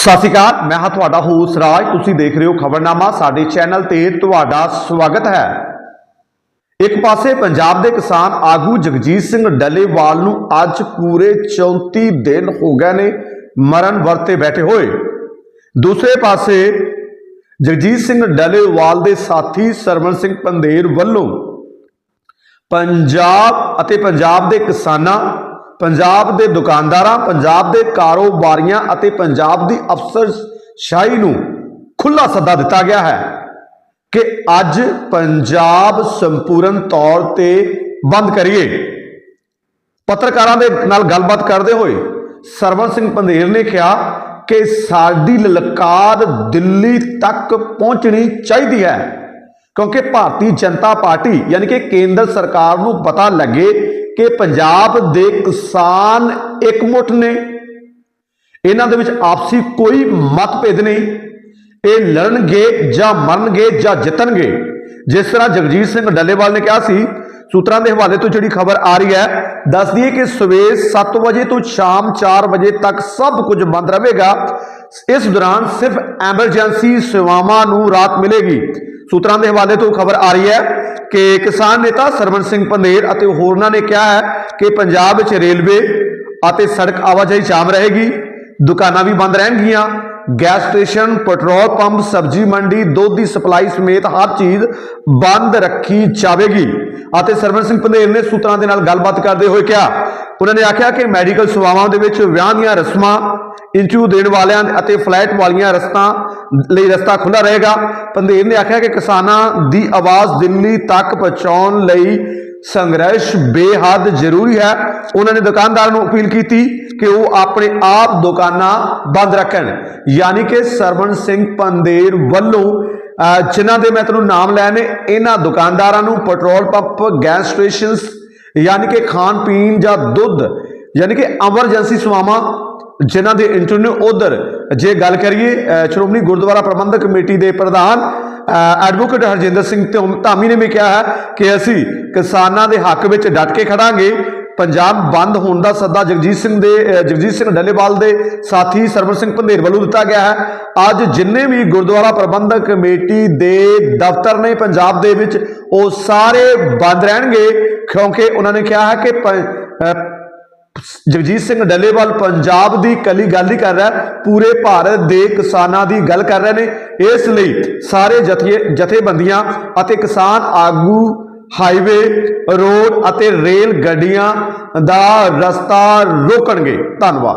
ਸਤਿ ਸ਼੍ਰੀ ਅਕਾਲ, ਮੈਂ ਹਾਂ ਤੁਹਾਡਾ ਹੋਸ ਰਾਜ। ਤੁਸੀਂ ਦੇਖ ਰਹੇ ਹੋ ਖਬਰਨਾਮਾ, ਸਾਡੇ ਚੈਨਲ ਤੇ ਤੁਹਾਡਾ ਸਵਾਗਤ ਹੈ। ਇੱਕ ਪਾਸੇ ਪੰਜਾਬ ਦੇ ਕਿਸਾਨ ਆਗੂ ਜਗਜੀਤ ਸਿੰਘ ਡੱਲੇਵਾਲ ਨੂੰ ਅੱਜ ਪੂਰੇ 34 ਦਿਨ ਹੋ ਗਏ ਨੇ ਮਰਨ ਵਰਤੇ ਬੈਠੇ ਹੋਏ। ਦੂਸਰੇ ਪਾਸੇ ਜਗਜੀਤ ਸਿੰਘ ਡੱਲੇਵਾਲ ਦੇ ਸਾਥੀ ਸਰਵਨ ਸਿੰਘ ਪੰਦੇਰ ਵੱਲੋਂ ਪੰਜਾਬ ਅਤੇ ਪੰਜਾਬ ਦੇ ਕਿਸਾਨਾਂ ਪੰਜਾਬ ਦੇ ਦੁਕਾਨਦਾਰਾਂ, ਪੰਜਾਬ ਦੇ ਕਾਰੋਬਾਰੀਆਂ ਅਤੇ ਪੰਜਾਬ ਦੀ ਅਫਸਰਸ਼ਾਹੀ ਨੂੰ ਖੁੱਲਾ ਸੱਦਾ ਦਿੱਤਾ ਗਿਆ ਹੈ ਕਿ ਅੱਜ ਪੰਜਾਬ ਸੰਪੂਰਨ ਤੌਰ ਤੇ ਬੰਦ ਕਰੀਏ। ਪੱਤਰਕਾਰਾਂ ਦੇ ਨਾਲ ਗੱਲਬਾਤ ਕਰਦੇ ਹੋਏ ਸਰਵਨ ਸਿੰਘ ਪੰਧੇਰ ਨੇ ਕਿਹਾ ਕਿ ਸਾਡੀ ਲਲਕਾਰ ਦਿੱਲੀ ਤੱਕ ਪਹੁੰਚਣੀ ਚਾਹੀਦੀ ਹੈ, ਕਿਉਂਕਿ ਭਾਰਤੀ ਜਨਤਾ ਪਾਰਟੀ, ਯਾਨੀ ਕਿ ਕੇਂਦਰ ਸਰਕਾਰ ਨੂੰ ਪਤਾ ਲੱਗੇ ਕਿ ਪੰਜਾਬ ਦੇ ਕਿਸਾਨ ਇਕਮੁੱਠ ਨੇ। ਇਹਨਾਂ ਦੇ ਵਿੱਚ ਆਪਸੀ ਕੋਈ ਮਤਭੇਦ ਨਹੀਂ। ਇਹ ਲੜਨਗੇ ਜਾਂ ਮਰਨਗੇ ਜਾਂ ਜਿੱਤਣਗੇ। ਜਿਸ ਤਰ੍ਹਾਂ ਜਗਜੀਤ ਸਿੰਘ ਡੱਲੇਵਾਲ ਨੇ ਕਿਹਾ ਸੀ, ਸੂਤਰਾਂ ਦੇ ਹਵਾਲੇ ਤੋਂ ਜਿਹੜੀ ਖਬਰ ਆ ਰਹੀ ਹੈ, ਦੱਸ ਦਈਏ ਕਿ ਸਵੇਰ 7 ਵਜੇ ਤੋਂ ਸ਼ਾਮ 4 ਵਜੇ ਤੱਕ ਸਭ ਕੁਝ ਬੰਦ ਰਹੇਗਾ। ਇਸ ਦੌਰਾਨ ਸਿਰਫ ਐਮਰਜੈਂਸੀ ਸੇਵਾਵਾਂ ਨੂੰ ਰਾਤ ਮਿਲੇਗੀ। ਸੂਤਰਾਂ ਦੇ ਹਵਾਲੇ ਤੋਂ ਖਬਰ ਆ ਰਹੀ ਹੈ ਕਿ ਕਿਸਾਨ ਨੇਤਾ ਸਰਵਨ ਸਿੰਘ ਪੰਦੇਰ ਅਤੇ ਹੋਰਨਾਂ ਨੇ ਕਿਹਾ ਹੈ ਕਿ ਪੰਜਾਬ ਵਿੱਚ ਰੇਲਵੇ ਅਤੇ ਸੜਕ ਆਵਾਜਾਈ ਜਾਮ ਰਹੇਗੀ, ਦੁਕਾਨਾਂ ਵੀ ਬੰਦ ਰਹਿਣਗੀਆਂ, ਗੈਸ ਸਟੇਸ਼ਨ, ਪੈਟਰੋਲ ਪੰਪ, ਸਬਜ਼ੀ ਮੰਡੀ, ਦੁੱਧ ਦੀ ਸਪਲਾਈ ਸਮੇਤ ਹਰ ਚੀਜ਼ ਬੰਦ ਰੱਖੀ ਜਾਵੇਗੀ। ਅਤੇ ਸਰਵਨ ਸਿੰਘ ਪੰਦੇਰ ਨੇ ਸੂਤਰਾਂ ਦੇ ਨਾਲ ਗੱਲਬਾਤ ਕਰਦੇ ਹੋਏ ਕਿਹਾ, ਉਹਨਾਂ ਨੇ ਆਖਿਆ ਕਿ ਮੈਡੀਕਲ ਸੇਵਾਵਾਂ ਦੇ ਵਿੱਚ ਵਿਆਹ ਦੀਆਂ ਰਸਮਾਂ, ਇੰਟਰਵਿਊ ਦੇਣ ਵਾਲਿਆਂ ਅਤੇ ਫਲੈਟ ਵਾਲੀਆਂ ਰਸਤਾਂ ਲਈ ਰਸਤਾ ਖੁੱਲਾ ਰਹੇਗਾ। ਪੰਦੇਰ ਨੇ ਆਖਿਆ ਕਿ ਕਿਸਾਨਾਂ ਦੀ ਆਵਾਜ਼ ਦਿੱਲੀ ਤੱਕ ਪਹੁੰਚਾਉਣ ਲਈ ਸੰਘਰਸ਼ ਬੇਹੱਦ ਜ਼ਰੂਰੀ ਹੈ। ਉਹਨਾਂ ਨੇ ਦੁਕਾਨਦਾਰਾਂ ਨੂੰ ਅਪੀਲ ਕੀਤੀ ਕਿ ਉਹ ਆਪਣੇ ਆਪ ਦੁਕਾਨਾਂ ਬੰਦ ਰੱਖਣ। ਯਾਨੀ ਕਿ ਸਰਵਣ ਸਿੰਘ ਪੰਦੇਰ ਵੱਲੋਂ ਜਿਨ੍ਹਾਂ ਦੇ ਮੈਂ ਤੁਹਾਨੂੰ ਨਾਮ ਲੈ ਇਹਨਾਂ ਦੁਕਾਨਦਾਰਾਂ ਨੂੰ ਪੈਟਰੋਲ ਪੰਪ, ਗੈਸ ਸਟੇਸ਼ਨਸ, ਯਾਨੀ ਕਿ ਖਾਣ ਪੀਣ ਜਾਂ ਦੁੱਧ, ਯਾਨੀ ਕਿ ਐਮਰਜੈਂਸੀ ਸੇਵਾਵਾਂ ਜਿਨ੍ਹਾਂ ਦੇ ਇੰਟਰਵਿਊ ਉਧਰ, ਜੇ ਗੱਲ ਕਰੀਏ ਸ਼੍ਰੋਮਣੀ ਗੁਰਦੁਆਰਾ ਪ੍ਰਬੰਧਕ ਕਮੇਟੀ ਦੇ ਪ੍ਰਧਾਨ ਐਡਵੋਕੇਟ ਹਰਜਿੰਦਰ ਸਿੰਘ ਧੁੰਮ- ਧਾਮੀ ਨੇ ਵੀ ਕਿਹਾ ਹੈ ਕਿ ਅਸੀਂ ਕਿਸਾਨਾਂ ਦੇ ਹੱਕ ਵਿੱਚ ਡਟ ਕੇ ਖੜਾਂਗੇ। ਪੰਜਾਬ ਬੰਦ ਹੋਣ ਦਾ ਸੱਦਾ ਜਗਜੀਤ ਸਿੰਘ ਦੇ ਜਗਜੀਤ ਸਿੰਘ ਡੱਲੇਵਾਲ ਦੇ ਸਾਥੀ ਸਰਵਨ ਸਿੰਘ ਪੰਧੇਰ ਵੱਲੋਂ ਦਿੱਤਾ ਗਿਆ ਹੈ। ਅੱਜ ਜਿੰਨੇ ਵੀ ਗੁਰਦੁਆਰਾ ਪ੍ਰਬੰਧਕ ਕਮੇਟੀ ਦੇ ਦਫ਼ਤਰ ਨੇ ਪੰਜਾਬ ਦੇ ਵਿੱਚ, ਉਹ ਸਾਰੇ ਬੰਦ ਰਹਿਣਗੇ, ਕਿਉਂਕਿ ਉਹਨਾਂ ਨੇ ਕਿਹਾ ਹੈ ਕਿ ਪ- ਜਗਜੀਤ ਸਿੰਘ ਡੱਲੇਵਾਲ ਪੰਜਾਬ ਦੀ ਕੱਲੀ ਗੱਲ ਹੀ ਕਰ ਰਿਹਾ, ਪੂਰੇ ਭਾਰਤ ਦੇ ਕਿਸਾਨਾਂ ਦੀ ਗੱਲ ਕਰ ਰਹੇ ਨੇ। ਇਸ ਲਈ ਸਾਰੇ ਜਥੇ, ਜਥੇਬੰਦੀਆਂ ਅਤੇ ਕਿਸਾਨ ਆਗੂ, ਹਾਈਵੇ, ਰੋਡ ਅਤੇ ਰੇਲ ਗੱਡੀਆਂ ਦਾ ਰਸਤਾ ਰੋਕਣਗੇ। ਧੰਨਵਾਦ।